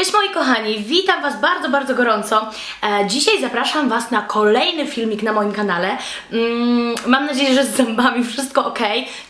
Cześć moi kochani, witam Was bardzo, bardzo gorąco. E, dzisiaj zapraszam Was na kolejny filmik na moim kanale. Mm, mam nadzieję, że z zębami wszystko ok.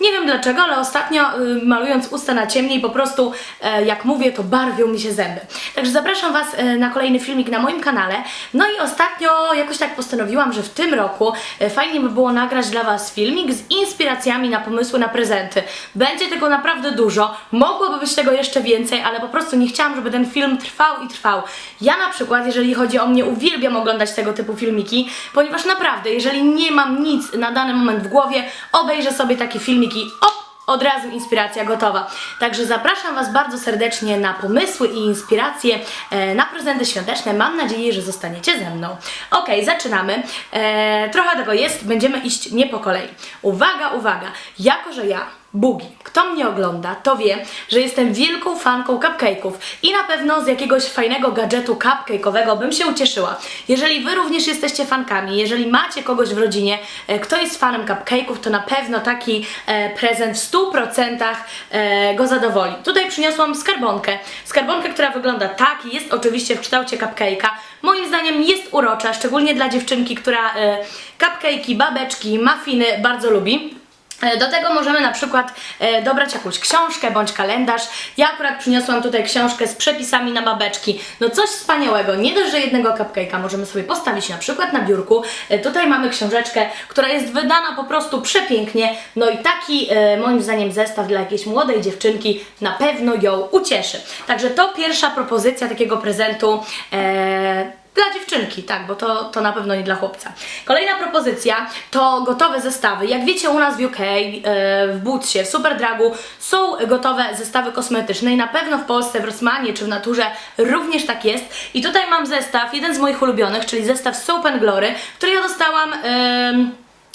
Nie wiem dlaczego, ale ostatnio y, malując usta na ciemniej, po prostu e, jak mówię, to barwią mi się zęby. Także zapraszam Was e, na kolejny filmik na moim kanale. No i ostatnio jakoś tak postanowiłam, że w tym roku fajnie by było nagrać dla Was filmik z inspiracjami na pomysły na prezenty. Będzie tego naprawdę dużo, mogłoby być tego jeszcze więcej, ale po prostu nie chciałam, żeby ten film trwał i trwał. Ja na przykład, jeżeli chodzi o mnie, uwielbiam oglądać tego typu filmiki, ponieważ naprawdę, jeżeli nie mam nic na dany moment w głowie, obejrzę sobie takie filmiki, op, od razu inspiracja gotowa. Także zapraszam Was bardzo serdecznie na pomysły i inspiracje e, na prezenty świąteczne. Mam nadzieję, że zostaniecie ze mną. Ok, zaczynamy. E, trochę tego jest, będziemy iść nie po kolei. Uwaga, uwaga, jako że ja Bugi. Kto mnie ogląda, to wie, że jestem wielką fanką cupcake'ów i na pewno z jakiegoś fajnego gadżetu cupcake'owego bym się ucieszyła. Jeżeli Wy również jesteście fankami, jeżeli macie kogoś w rodzinie, e, kto jest fanem cupcake'ów, to na pewno taki e, prezent w 100% e, go zadowoli. Tutaj przyniosłam skarbonkę. Skarbonkę, która wygląda tak, jest oczywiście w kształcie cupcake'a. Moim zdaniem jest urocza, szczególnie dla dziewczynki, która e, cupcake'i, babeczki, muffiny bardzo lubi. E, Do tego możemy na przykład e, dobrać jakąś książkę bądź kalendarz. Ja akurat przyniosłam tutaj książkę z przepisami na babeczki. No coś wspaniałego. Nie dość, że jednego cupcake'a możemy sobie postawić na przykład na biurku. E, Tutaj mamy książeczkę, która jest wydana po prostu przepięknie. No i taki moim zdaniem zestaw dla jakiejś młodej dziewczynki na pewno ją ucieszy. Także to pierwsza propozycja takiego prezentu. E, dla dziewczynki, tak, bo to, to na pewno nie dla chłopca. Kolejna propozycja to gotowe zestawy. Jak wiecie, u nas w UK, e, w Bootsie, w Superdragu są gotowe zestawy kosmetyczne i na pewno w Polsce, w Rossmanie czy w Naturze również tak jest. I tutaj mam zestaw, jeden z moich ulubionych, czyli zestaw Soap Glory, który ja dostałam... em,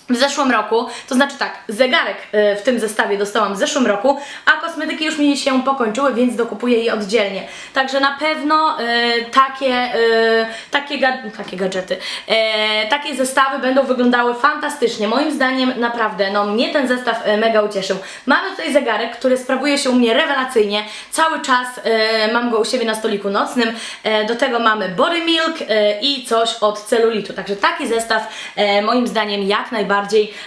w zeszłym roku, to znaczy tak, zegarek e, w tym zestawie dostałam w zeszłym roku, a kosmetyki już mi się pokończyły, więc dokupuję je oddzielnie. Także na pewno e, takie, e, takie, ga, takie gadżety, takie zestawy będą wyglądały fantastycznie. Moim zdaniem naprawdę, no mnie ten zestaw mega ucieszył. Mamy tutaj zegarek, który sprawuje się u mnie rewelacyjnie. Cały czas mam go u siebie na stoliku nocnym. Do tego mamy Body Milk i coś od celulitu. Także taki zestaw moim zdaniem jak najbardziej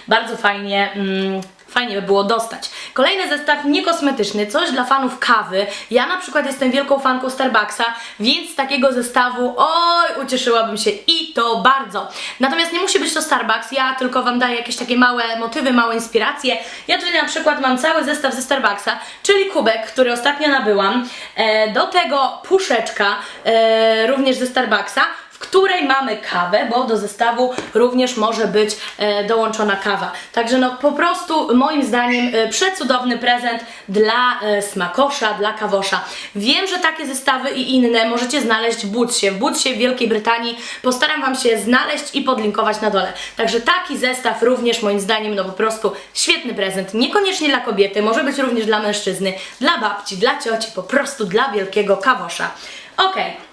bardzo fajnie. Mm, Fajnie by było dostać. Kolejny zestaw niekosmetyczny, coś dla fanów kawy. Ja na przykład jestem wielką fanką Starbucksa, więc z takiego zestawu, oj, ucieszyłabym się i to bardzo. Natomiast nie musi być to Starbucks, ja tylko Wam daję jakieś takie małe motywy, małe inspiracje. Ja tutaj na przykład mam cały zestaw ze Starbucksa, czyli kubek, który ostatnio nabyłam. E, do tego puszeczka, e, również ze Starbucksa której mamy kawę, bo do zestawu również może być e, dołączona kawa. Także no po prostu moim zdaniem e, przecudowny prezent dla e, smakosza, dla kawosza. Wiem, że takie zestawy i inne możecie znaleźć w Bootsie, w Bootsie w Wielkiej Brytanii. Postaram Wam się znaleźć i podlinkować na dole. Także taki zestaw również moim zdaniem no po prostu świetny prezent. Niekoniecznie dla kobiety, może być również dla mężczyzny, dla babci, dla cioci, po prostu dla wielkiego kawosza. Okej.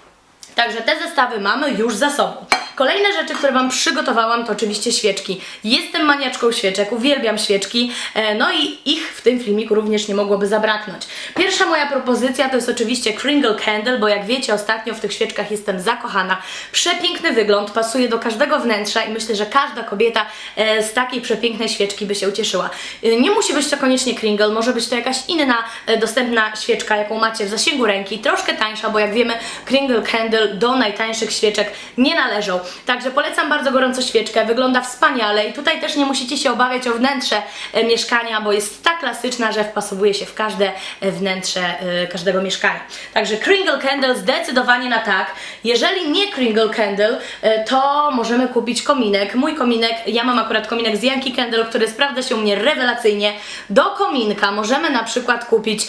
Także te zestawy mamy już za sobą. Kolejne rzeczy, które Wam przygotowałam, to oczywiście świeczki. Jestem maniaczką świeczek, uwielbiam świeczki, e, no i ich w tym filmiku również nie mogłoby zabraknąć. Pierwsza moja propozycja to jest oczywiście Kringle Candle, bo jak wiecie, ostatnio w tych świeczkach jestem zakochana. Przepiękny wygląd, pasuje do każdego wnętrza i myślę, że każda kobieta e, z takiej przepięknej świeczki by się ucieszyła. E, Nie musi być to koniecznie Kringle, może być to jakaś inna dostępna świeczka, jaką macie w zasięgu ręki, troszkę tańsza, bo jak wiemy, Kringle Candle do najtańszych świeczek nie należą. Także polecam bardzo gorąco świeczkę, wygląda wspaniale i tutaj też nie musicie się obawiać o wnętrze e, mieszkania, bo jest tak klasyczna, że wpasowuje się w każde e, wnętrze e, każdego mieszkania. Także Kringle Candle zdecydowanie na tak. Jeżeli nie Kringle Candle, to możemy kupić kominek. Mój kominek, ja mam akurat kominek z Yankee Candle, który sprawdza się u mnie rewelacyjnie. Do kominka możemy na przykład kupić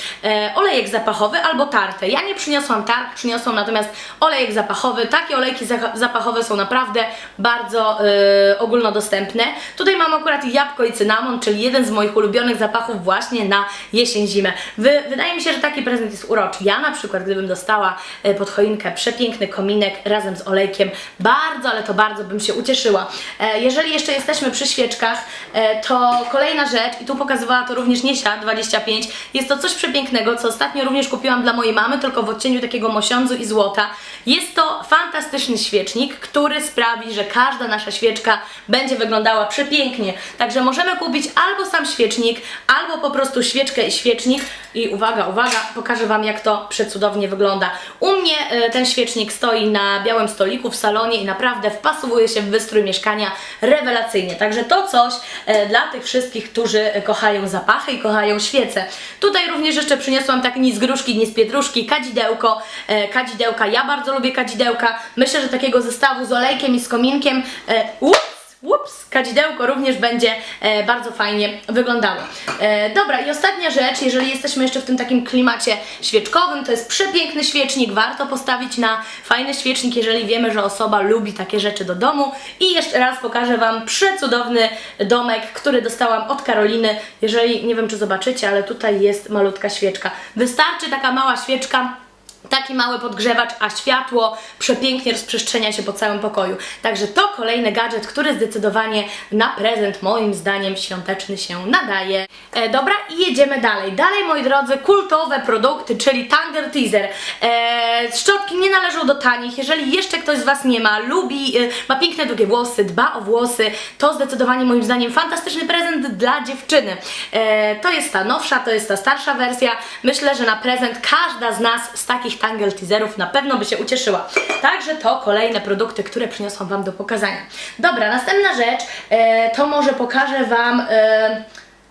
olejek zapachowy albo tartę. Ja nie przyniosłam targ, przyniosłam natomiast olejek zapachowy. Takie olejki za- zapachowe są naprawdę bardzo y, ogólnodostępne. Tutaj mam akurat jabłko i cynamon, czyli jeden z moich ulubionych zapachów właśnie na jesień-zimę. Wy, wydaje mi się, że taki prezent jest uroczy. Ja na przykład, gdybym dostała y, pod choinkę przepiękny kominek razem z olejkiem, bardzo, ale to bardzo bym się ucieszyła. E, jeżeli jeszcze jesteśmy przy świeczkach, e, to kolejna rzecz, i tu pokazywała to również Niesia 25, jest to coś przepięknego, co ostatnio również kupiłam dla mojej mamy, tylko w odcieniu takiego mosiądzu i złota. Jest to fantastyczny świecznik, który sprawi, że każda nasza świeczka będzie wyglądała przepięknie. Także możemy kupić albo sam świecznik, albo po prostu świeczkę i świecznik. I uwaga, uwaga, pokażę Wam jak to przecudownie wygląda. U mnie e, ten świecznik stoi na białym stoliku w salonie i naprawdę wpasowuje się w wystrój mieszkania rewelacyjnie. Także to coś e, dla tych wszystkich, którzy kochają zapachy i kochają świece. Tutaj również jeszcze przyniosłam tak ni z gruszki, ni z pietruszki, kadzidełko. E, kadzidełka, ja bardzo lubię kadzidełka. Myślę, że takiego zestawu z olejkiem i z kominkiem. E, ups! Ups, kadzidełko również będzie e, bardzo fajnie wyglądało. E, dobra, i ostatnia rzecz, jeżeli jesteśmy jeszcze w tym takim klimacie świeczkowym, to jest przepiękny świecznik. Warto postawić na fajny świecznik, jeżeli wiemy, że osoba lubi takie rzeczy do domu. I jeszcze raz pokażę Wam przecudowny domek, który dostałam od Karoliny. Jeżeli, nie wiem czy zobaczycie, ale tutaj jest malutka świeczka. Wystarczy taka mała świeczka taki mały podgrzewacz, a światło przepięknie rozprzestrzenia się po całym pokoju. Także to kolejny gadżet, który zdecydowanie na prezent moim zdaniem świąteczny się nadaje. E, dobra, i jedziemy dalej. Dalej, moi drodzy, kultowe produkty, czyli Tanger Teaser. E, szczotki nie należą do tanich. Jeżeli jeszcze ktoś z Was nie ma, lubi, e, ma piękne długie włosy, dba o włosy, to zdecydowanie moim zdaniem fantastyczny prezent dla dziewczyny. E, to jest ta nowsza, to jest ta starsza wersja. Myślę, że na prezent każda z nas z takich Tangle Teaserów na pewno by się ucieszyła. Także to kolejne produkty, które przyniosłam Wam do pokazania. Dobra, następna rzecz, e, to może pokażę Wam... E,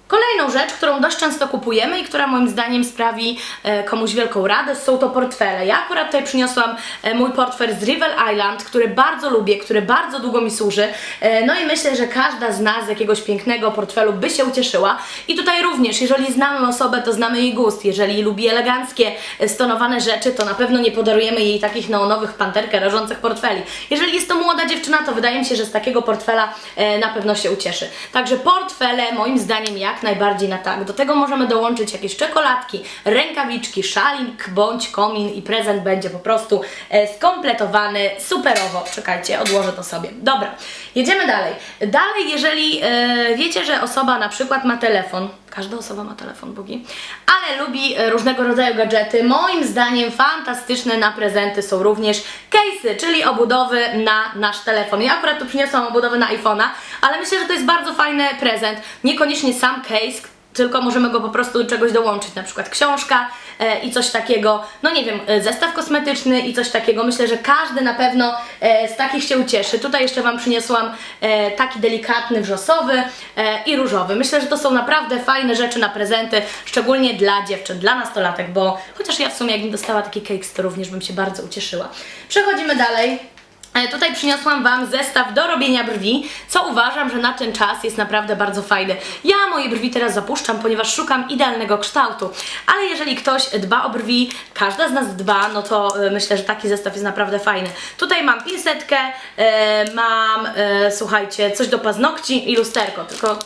Kolejną rzecz, którą dość często kupujemy i która moim zdaniem sprawi e, komuś wielką radość, są to portfele. Ja akurat tutaj przyniosłam e, mój portfel z Rivel Island, który bardzo lubię, który bardzo długo mi służy. E, no i myślę, że każda z nas z jakiegoś pięknego portfelu by się ucieszyła. I tutaj również, jeżeli znamy osobę, to znamy jej gust. Jeżeli lubi eleganckie, stonowane rzeczy, to na pewno nie podarujemy jej takich neonowych panterkę rażących portfeli. Jeżeli jest to młoda dziewczyna, to wydaje mi się, że z takiego portfela na pewno się ucieszy. Także portfele moim zdaniem jak najbardziej na tak. Do tego możemy dołączyć jakieś czekoladki, rękawiczki, szalik bądź komin i prezent będzie po prostu e, skompletowany superowo. Czekajcie, odłożę to sobie. Dobra, jedziemy dalej. Dalej, jeżeli e, wiecie, że osoba na przykład ma telefon, Każda osoba ma telefon, Bugi. Ale lubi e, różnego rodzaju gadżety. Moim zdaniem fantastyczne na prezenty są również case'y, czyli obudowy na nasz telefon. Ja akurat tu przyniosłam obudowę na iPhone'a, ale myślę, że to jest bardzo fajny prezent. Niekoniecznie sam case, tylko możemy go po prostu do czegoś dołączyć, na przykład książka e, i coś takiego, no nie wiem, e, zestaw kosmetyczny i coś takiego. Myślę, że każdy na pewno e, z takich się ucieszy. Tutaj jeszcze Wam przyniosłam e, taki delikatny wrzosowy e, i różowy. Myślę, że to są naprawdę fajne rzeczy na prezenty, szczególnie dla dziewczyn, dla nastolatek, bo chociaż ja w sumie jakbym dostała taki cake, to również bym się bardzo ucieszyła. Przechodzimy dalej. E, Tutaj przyniosłam Wam zestaw do robienia brwi, co uważam, że na ten czas jest naprawdę bardzo fajny. Ja moje brwi teraz zapuszczam, ponieważ szukam idealnego kształtu, ale jeżeli ktoś dba o brwi, każda z nas dba, no to e, myślę, że taki zestaw jest naprawdę fajny. Tutaj mam pinsetkę, e, mam, słuchajcie, coś do paznokci i lusterko, tylko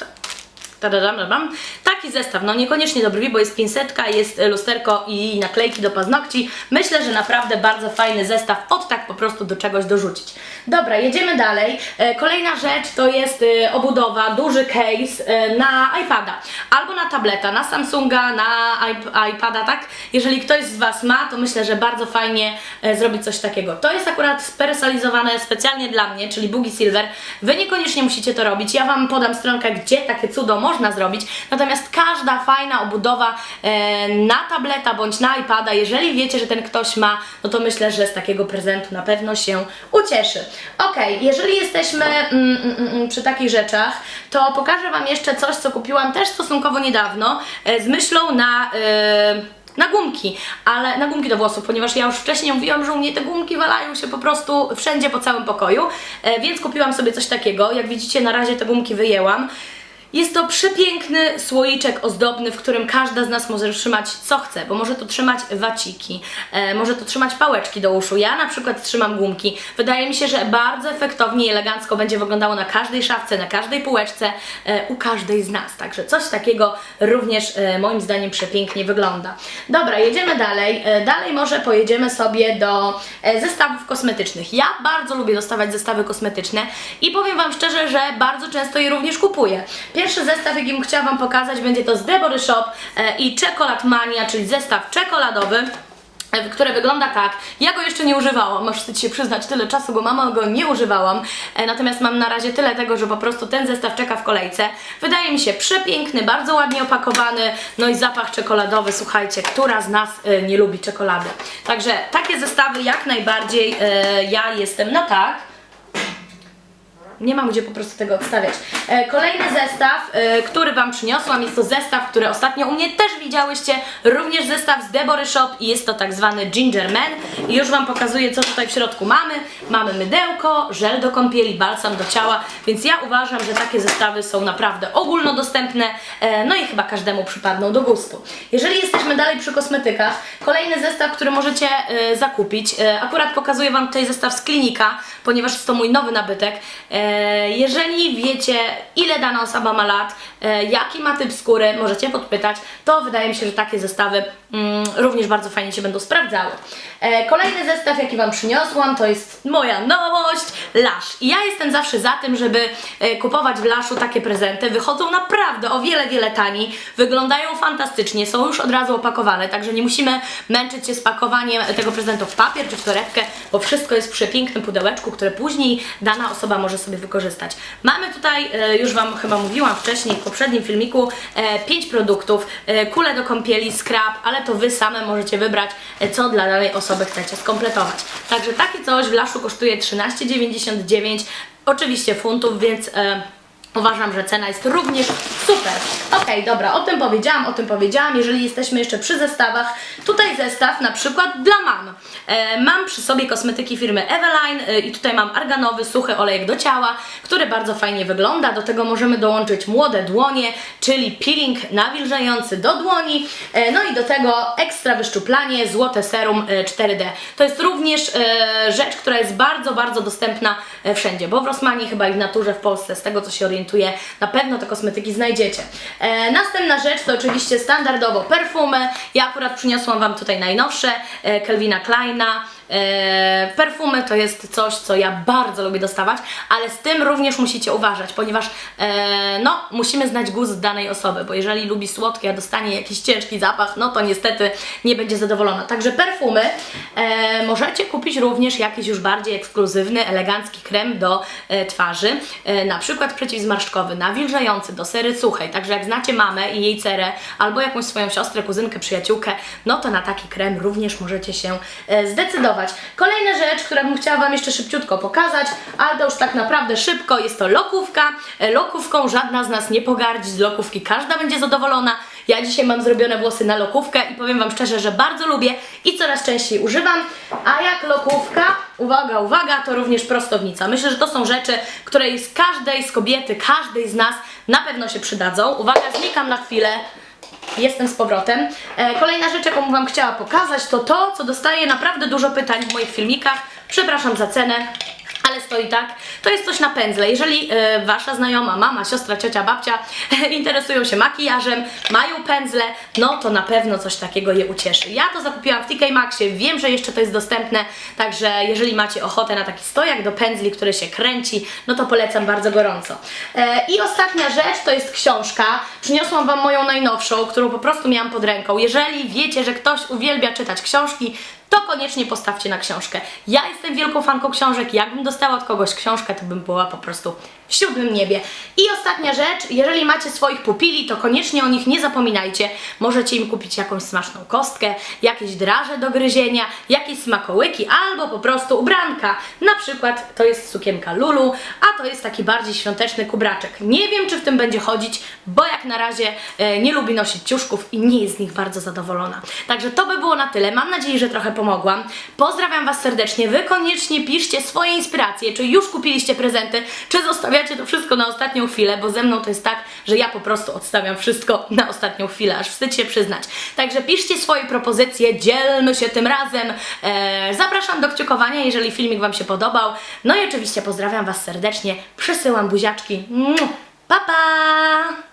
Tadam. Taki zestaw, no niekoniecznie do brwi, bo jest pinsetka, jest e, lusterko i naklejki do paznokci. Myślę, że naprawdę bardzo fajny zestaw, od tak po prostu do czegoś dorzucić. Dobra, jedziemy dalej. E, Kolejna rzecz to jest e, obudowa, duży case na iPada albo na tableta, na Samsunga, na iP- iPada, tak? Jeżeli ktoś z Was ma, to myślę, że bardzo fajnie zrobić coś takiego. To jest akurat spersonalizowane specjalnie dla mnie, czyli Boogie Silver. Wy niekoniecznie musicie to robić. Ja Wam podam stronkę, gdzie takie cudo zrobić. Natomiast każda fajna obudowa e, na tableta bądź na iPada, jeżeli wiecie, że ten ktoś ma, no to myślę, że z takiego prezentu na pewno się ucieszy. Ok, jeżeli jesteśmy mm, mm, mm, przy takich rzeczach, to pokażę Wam jeszcze coś, co kupiłam też stosunkowo niedawno, e, z myślą na... E, na gumki, ale na gumki do włosów, ponieważ ja już wcześniej mówiłam, że u mnie te gumki walają się po prostu wszędzie po całym pokoju, więc kupiłam sobie coś takiego. Jak widzicie, na razie te gumki wyjęłam. Jest to przepiękny słoiczek ozdobny, w którym każda z nas może trzymać co chce, bo może to trzymać waciki, e, może to trzymać pałeczki do uszu. Ja na przykład trzymam gumki. Wydaje mi się, że bardzo efektownie i elegancko będzie wyglądało na każdej szafce, na każdej półeczce, e, u każdej z nas. Także coś takiego również e, moim zdaniem przepięknie wygląda. Dobra, jedziemy dalej. E, dalej może pojedziemy sobie do e, zestawów kosmetycznych. Ja bardzo lubię dostawać zestawy kosmetyczne i powiem Wam szczerze, że bardzo często je również kupuję. Pierwszy zestaw, jaki bym chciała Wam pokazać, będzie to z The Body Shop e, i Czekolad Mania, czyli zestaw czekoladowy e, które wygląda tak. Ja go jeszcze nie używałam, muszę się przyznać, tyle czasu go mam, a go nie używałam. E, natomiast mam na razie tyle tego, że po prostu ten zestaw czeka w kolejce. Wydaje mi się przepiękny, bardzo ładnie opakowany, no i zapach czekoladowy, słuchajcie, która z nas nie lubi czekolady. Także takie zestawy jak najbardziej ja jestem na tak. Nie mam gdzie po prostu tego odstawiać. E, kolejny zestaw, e, który Wam przyniosłam, jest to zestaw, który ostatnio u mnie też widziałyście, również zestaw z Debory Shop i jest to tak zwany Ginger Man. I już Wam pokazuję, co tutaj w środku mamy. Mamy mydełko, żel do kąpieli, balsam do ciała, więc ja uważam, że takie zestawy są naprawdę ogólnodostępne, e, no i chyba każdemu przypadną do gustu. Jeżeli jesteśmy dalej przy kosmetykach, kolejny zestaw, który możecie zakupić, akurat pokazuję Wam tutaj zestaw z klinika, ponieważ jest to mój nowy nabytek. E, jeżeli wiecie, ile dana osoba ma lat, e, jaki ma typ skóry, możecie podpytać, to wydaje mi się, że takie zestawy mm, również bardzo fajnie się będą sprawdzały. E, kolejny zestaw, jaki Wam przyniosłam, to jest moja nowość, Lash. I ja jestem zawsze za tym, żeby kupować w Lashu takie prezenty. Wychodzą naprawdę o wiele, wiele taniej, wyglądają fantastycznie, są już od razu opakowane, także nie musimy męczyć się z pakowaniem tego prezentu w papier czy w torebkę, bo wszystko jest w przepięknym pudełeczku, które później dana osoba może sobie wykorzystać. Mamy tutaj, e, już Wam chyba mówiłam wcześniej w poprzednim filmiku, 5 produktów, e, kule do kąpieli, scrub, ale to Wy same możecie wybrać, e, co dla danej osoby chcecie skompletować. Także takie coś w Laszu kosztuje 13,99, oczywiście funtów, więc... Uważam, że cena jest również super. Okej, dobra, o tym powiedziałam, o tym powiedziałam. Jeżeli jesteśmy jeszcze przy zestawach, tutaj zestaw na przykład dla mam. E, mam przy sobie kosmetyki firmy Eveline e, i tutaj mam arganowy, suchy olejek do ciała, który bardzo fajnie wygląda. Do tego możemy dołączyć młode dłonie, czyli peeling nawilżający do dłoni. E, no i do tego ekstra wyszczuplanie, złote serum e, 4D. To jest również e, rzecz, która jest bardzo, bardzo dostępna e, wszędzie, bo w Rossmanie chyba i w naturze w Polsce, z tego co się orientuję, na pewno te kosmetyki znajdziecie. E, następna rzecz to oczywiście standardowo perfumy. Ja akurat przyniosłam Wam tutaj najnowsze e, Calvina Kleina. E, perfumy to jest coś, co ja bardzo lubię dostawać, ale z tym również musicie uważać, ponieważ e, no, musimy znać gust danej osoby, bo jeżeli lubi słodkie, a dostanie jakiś ciężki zapach, no to niestety nie będzie zadowolona. Także perfumy e, możecie kupić również jakiś już bardziej ekskluzywny, elegancki krem do e, twarzy, e, na przykład przeciwzmarszczkowy, nawilżający do sery suchej. Także jak znacie mamę i jej cerę, albo jakąś swoją siostrę, kuzynkę, przyjaciółkę, no to na taki krem również możecie się e, zdecydować. Kolejna rzecz, którą bym chciała Wam jeszcze szybciutko pokazać, ale to już tak naprawdę szybko, jest to lokówka. E, Lokówką żadna z nas nie pogardzi, z lokówki każda będzie zadowolona. Ja dzisiaj mam zrobione włosy na lokówkę i powiem Wam szczerze, że bardzo lubię i coraz częściej używam. A jak lokówka, uwaga, uwaga, to również prostownica. Myślę, że to są rzeczy, które z każdej z kobiety, każdej z nas na pewno się przydadzą. Uwaga, znikam na chwilę. Jestem z powrotem. E, kolejna rzecz, jaką Wam chciała pokazać, to to, co dostaje naprawdę dużo pytań w moich filmikach. Przepraszam za cenę, ale stoi tak. To jest coś na pędzle. Jeżeli e, Wasza znajoma, mama, siostra, ciocia, babcia interesują się makijażem, mają pędzle, no to na pewno coś takiego je ucieszy. Ja to zakupiłam w TK Maxie, wiem, że jeszcze to jest dostępne, także jeżeli macie ochotę na taki stojak do pędzli, który się kręci, no to polecam bardzo gorąco. E, I ostatnia rzecz to jest książka. Przyniosłam Wam moją najnowszą, którą po prostu miałam pod ręką. Jeżeli wiecie, że ktoś uwielbia czytać książki, to koniecznie postawcie na książkę. Ja jestem wielką fanką książek, jakbym dostała od kogoś książkę, to bym była po prostu w siódmym niebie. I ostatnia rzecz, jeżeli macie swoich pupili, to koniecznie o nich nie zapominajcie. Możecie im kupić jakąś smaczną kostkę, jakieś draże do gryzienia, jakieś smakołyki albo po prostu ubranka. Na przykład to jest sukienka Lulu, a to jest taki bardziej świąteczny kubraczek. Nie wiem, czy w tym będzie chodzić, bo jak na razie e, nie lubi nosić ciuszków i nie jest z nich bardzo zadowolona. Także to by było na tyle. Mam nadzieję, że trochę pomogłam. Pozdrawiam Was serdecznie. Wy koniecznie piszcie swoje inspiracje, czy już kupiliście prezenty, czy zostawiacie odstawiacie to wszystko na ostatnią chwilę, bo ze mną to jest tak, że ja po prostu odstawiam wszystko na ostatnią chwilę, aż wstyd się przyznać. Także piszcie swoje propozycje, dzielmy się tym razem. E, zapraszam do kciukowania, jeżeli filmik Wam się podobał. No i oczywiście pozdrawiam Was serdecznie, przesyłam buziaczki. Pa, pa!